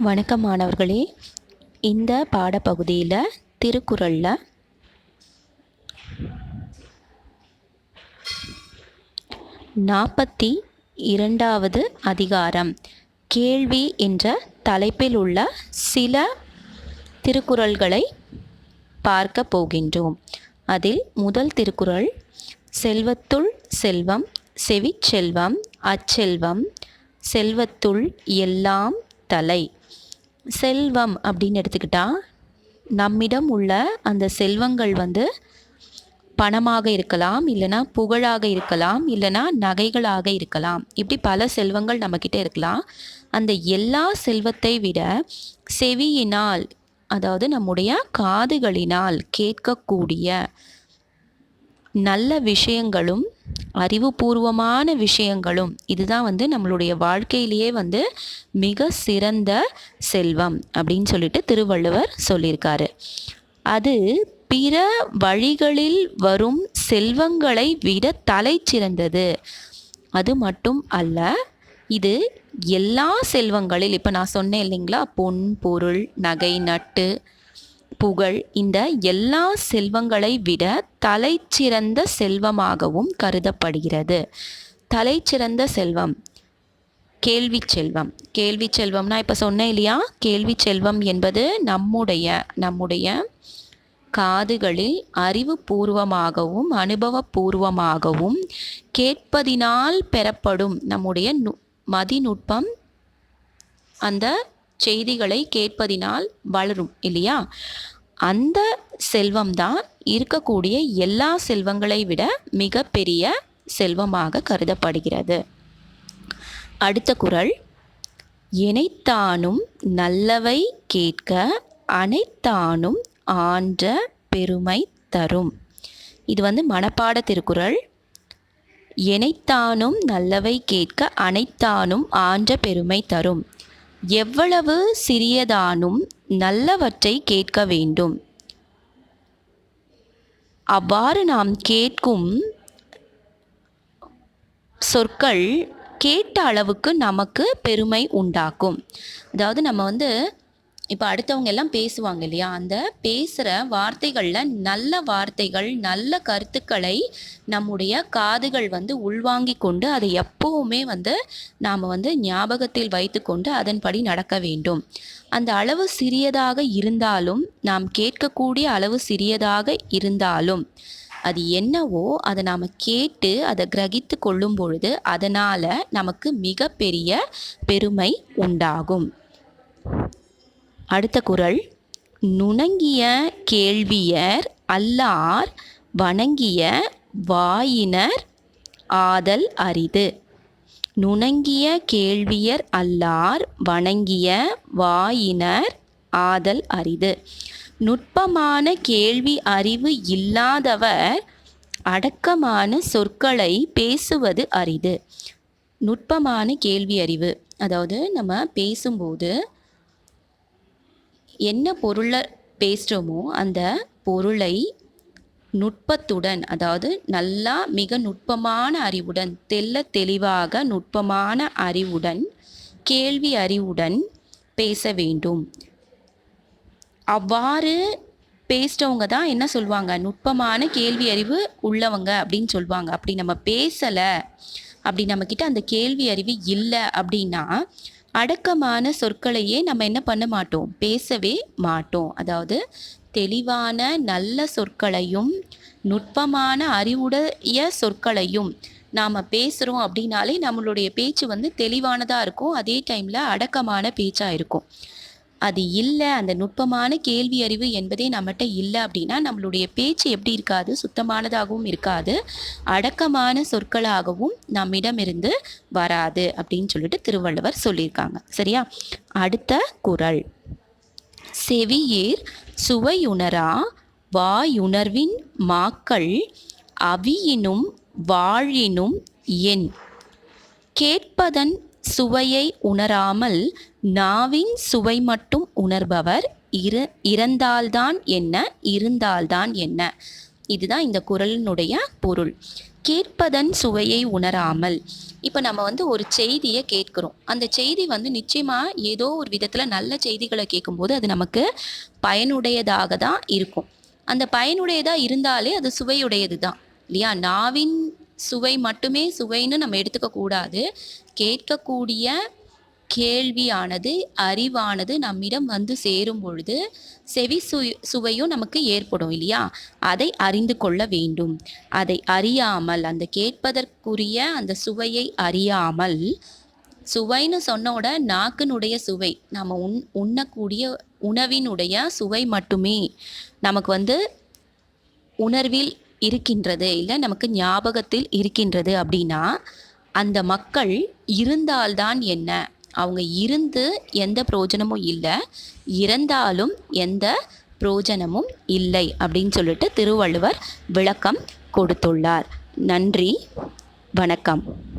வணக்கம் மாணவர்களே இந்த பாடப்பகுதியில் திருக்குறளில் நாற்பத்தி இரண்டாவது அதிகாரம் கேள்வி என்ற தலைப்பில் உள்ள சில திருக்குறள்களை பார்க்க போகின்றோம். அதில் முதல் திருக்குறள் செல்வத்துள் செல்வம் செவிச்செல்வம் அச்செல்வம் செல்வத்துள் எல்லாம் தலை செல்வம் அப்படின்னு எடுத்துக்கிட்டால் நம்மிடம் உள்ள அந்த செல்வங்கள் வந்து பணமாக இருக்கலாம் இல்லைனா புகழாக இருக்கலாம் இல்லைனா நகைகளாக இருக்கலாம். இப்படி பல செல்வங்கள் நம்மக்கிட்ட இருக்கலாம். அந்த எல்லா செல்வத்தை விட செவியினால் அதாவது நம்முடைய காதுகளினால் கேட்கக்கூடிய நல்ல விஷயங்களும் அறிவுபூர்வமான விஷயங்களும் இதுதான் வந்து நம்மளுடைய வாழ்க்கையிலேயே வந்து மிக சிறந்த செல்வம் அப்படின்னு சொல்லிட்டு திருவள்ளுவர் சொல்லியிருக்காரு. அது பிற வழிகளில் வரும் செல்வங்களை விட தலை சிறந்தது. அது மட்டும் அல்ல இது எல்லா செல்வங்களில் இப்போ நான் சொன்னேன் இல்லைங்களா பொன் பொருள் நகை நட்டு புகழ் இந்த எல்லா செல்வங்களை விட தலைச்சிறந்த செல்வமாகவும் கருதப்படுகிறது. தலைச்சிறந்த செல்வம் கேள்வி செல்வம். கேள்வி செல்வம்னா இப்போ சொன்னேன் இல்லையா? கேள்வி செல்வம் என்பது நம்முடைய நம்முடைய காதுகளில் அறிவுபூர்வமாகவும் அனுபவபூர்வமாகவும் கேட்பதினால் பெறப்படும் நம்முடைய நு மதிநுட்பம் அந்த செய்திகளை கேட்பதினால் வளரும் இல்லையா? அந்த செல்வம் தான் இருக்கக்கூடிய எல்லா செல்வங்களை விட மிகப்பெரிய செல்வமாக கருதப்படுகிறது. அடுத்த குரல். எனைத்தானும் நல்லவை கேட்க அனைத்தானும் ஆன்ற பெருமை தரும். இது வந்து மனப்பாட திருக்குறள். எனைத்தானும் நல்லவை கேட்க அனைத்தானும் ஆன்ற பெருமை தரும். எவ்வளவு சிறியதானும் நல்லவற்றை கேட்க வேண்டும். அவ்வாறு நாம் கேட்கும் சொற்கள் கேட்ட அளவுக்கு நமக்கு பெருமை உண்டாக்கும் அதாவது நம்ம வந்து இப்போ அடுத்தவங்க எல்லாம் பேசுவாங்க இல்லையா? அந்த பேசுகிற வார்த்தைகளில் நல்ல வார்த்தைகள் நல்ல கருத்துக்களை நம்முடைய காதுகள் வந்து உள்வாங்கி கொண்டு அதை எப்போவுமே வந்து நாம் வந்து ஞாபகத்தில் வைத்துக்கொண்டு அதன்படி நடக்க வேண்டும். அந்த அளவு சிறியதாக இருந்தாலும் நாம் கேட்கக்கூடிய அளவு சிறியதாக இருந்தாலும் அது என்னவோ அதை நாம் கேட்டு அதை கிரகித்து கொள்ளும் பொழுது அதனால் நமக்கு மிகப்பெரிய பெருமை உண்டாகும். அடுத்த குறள் நுணங்கிய கேள்வியர் அல்லார் வணங்கிய வாயினர் ஆதல் அரிது. நுணங்கிய கேள்வியர் அல்லார் வணங்கிய வாயினர் ஆதல் அரிது. நுட்பமான கேள்வி அறிவு இல்லாதவர் அடக்கமான சொற்களை பேசுவது அரிது. நுட்பமான கேள்வி அறிவு. அதாவது நம்ம பேசும்போது என்ன பொருளை பேசுகிறோமோ அந்த பொருளை நுட்பத்துடன் அதாவது நல்லா மிக நுட்பமான அறிவுடன் தெல்ல தெளிவாக நுட்பமான அறிவுடன் கேள்வி அறிவுடன் பேச வேண்டும். அவ்வாறு பேசுகிறவங்க தான் என்ன சொல்லுவாங்க? நுட்பமான கேள்வி அறிவு உள்ளவங்க அப்படின்னு சொல்லுவாங்க. அப்படி நம்ம பேசலை அப்படி நம்மக்கிட்ட அந்த கேள்வி அறிவு இல்லை அப்படின்னா அடக்கமான சொற்களையே நம்ம என்ன பண்ண மாட்டோம்? பேசவே மாட்டோம். அதாவது தெளிவான நல்ல சொற்களையும் நுட்பமான அறிவுடைய சொற்களையும் நாம் பேசுகிறோம் அப்படின்னாலே நம்மளுடைய பேச்சு வந்து தெளிவானதாக இருக்கும். அதே டைமில் அடக்கமான பேச்சாக இருக்கும். அது இல்லை அந்த நுட்பமான கேள்வி அறிவு என்பதே நம்மகிட்ட இல்லை அப்படின்னா நம்மளுடைய பேச்சு எப்படி இருக்காது? சுத்தமானதாகவும் இருக்காது. அடக்கமான சொற்களாகவும் நம்மிடமிருந்து வராது அப்படின்னு சொல்லிட்டு திருவள்ளுவர் சொல்லியிருக்காங்க. சரியா? அடுத்த குரல். செவியேர் சுவையுணரா? வாயுணர்வின் மாக்கள் அவியினும் வாழினும் என். கேட்பதன் சுவையை உணராமல் நாவின் சுவை மட்டும் உணர்பவர். இரு இறந்தால்தான் என்ன இருந்தால்தான் என்ன. இதுதான் இந்த குரலினுடைய பொருள். கேட்பதன் சுவையை உணராமல். இப்போ நம்ம வந்து ஒரு செய்தியை கேட்குறோம். அந்த செய்தி வந்து நிச்சயமாக ஏதோ ஒரு விதத்தில் நல்ல செய்திகளை கேட்கும்போது அது நமக்கு பயனுடையதாக தான் இருக்கும். அந்த பயனுடையதாக இருந்தாலே அது சுவையுடையது தான் இல்லையா? நாவின் சுவை மட்டுமே சுவைன்னு நம்ம எடுத்துக்க கூடாது கேட்கக்கூடிய கேள்வியானது அறிவானது நம்மிடம் வந்து சேரும் பொழுது செவி சு சுவையும் நமக்கு ஏற்படும் இல்லையா? அதை அறிந்து கொள்ள வேண்டும். அதை அறியாமல் அந்த கேட்பதற்குரிய அந்த சுவையை அறியாமல் சுவைன்னு சொன்னோட நாக்கினுடைய சுவை நம்ம உண் உண்ணக்கூடிய உணவினுடைய சுவை மட்டுமே நமக்கு வந்து உணர்வில் இருக்கின்றது இல்லை நமக்கு ஞாபகத்தில் இருக்கின்றது அப்படின்னா அந்த மக்கள் இருந்தால்தான் என்ன? அவங்க இருந்து எந்த பிரயோஜனமும் இல்லை. இறந்தாலும் எந்த பிரயோஜனமும் இல்லை அப்படின்னு சொல்லிட்டு திருவள்ளுவர் விளக்கம் கொடுத்துள்ளார். நன்றி வணக்கம்.